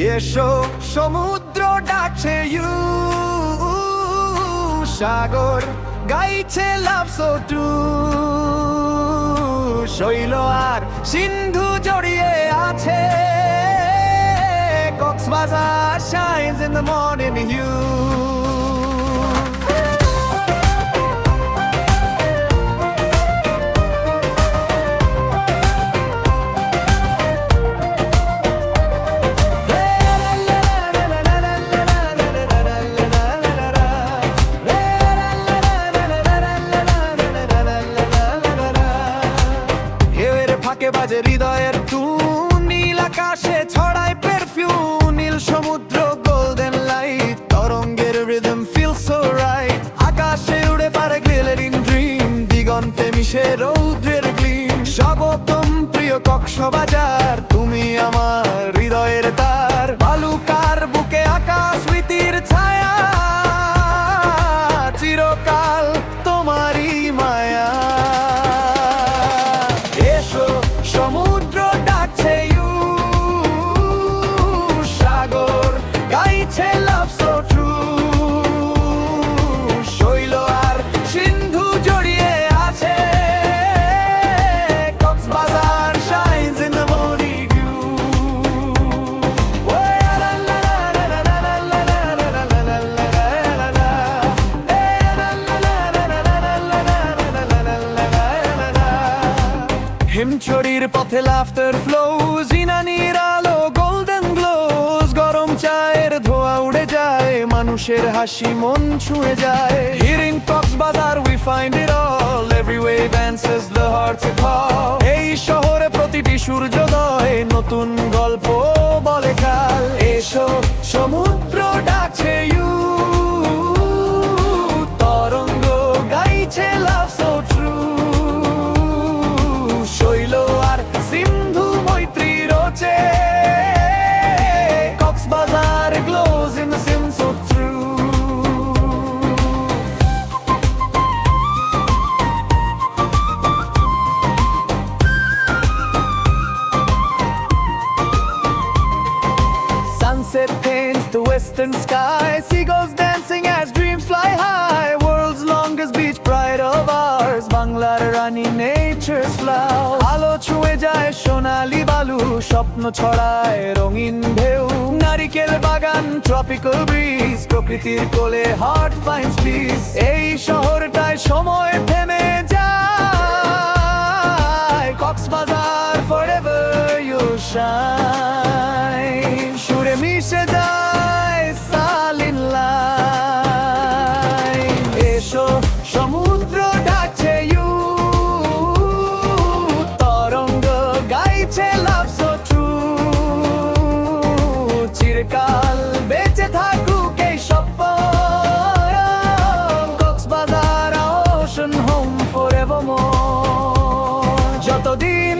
এসো, সমুদ্র ডাকছে ইউ, সাগর গাইছে লাভসো টু শৈল আর সিন্ধু জড়িয়ে আছে, Cox's Bazar shines in the morning hue বাজে হৃদয়ের তু নীল আকাশে ছড়ায় পারফিউম নীল সমুদ্র গোল্ডেন লাইট তরঙ্গের রিদম ফিল সো রাইট আকাশে উড়ে পারে গ্লিলারিং ড্রিম দিগন্তে মিশে রৌদ্রের গ্লিম সবতম প্রিয় কক্সবাজার হিমছড়ির পথে লাফটার ফ্লোজ ইনানির আলো গোল্ডেন গ্লোজ গরম চায়ের ধোয়া উড়ে যায়, মানুষের হাসি মন ছুঁয়ে যায়। Here in Cox's Bazar we find it all every wave the hearts এই শহরে প্রতিটি সূর্যোদয় নতুন গল্প বলে কাল। এসো, সমুদ্র ডাকছে you Sunset paints the western sky. Seagulls dancing as dreams fly high. World's longest beach, pride of ours. বাংলার রানী nature's flower. আলো ছুঁয়ে যায় সোনালি বালু স্বপ্ন ছড়ায় রঙিন ঢেউ নারিকেল বাগান ট্রপিক্যাল ব্রিজ প্রকৃতির কোলে হার্ট ফাইন্স পিস এই শহরটায় সময় থেমে মিশে যায় সালিন লাইন। এসো সমুদ্র ডাকছে ইউ, তরঙ্গ গাইছে লাভ সো ট্রু চিরকাল বেঁচে থাকুক এই স্বপ্ন কক্সবাজার ওশন হোম ফর যতদিন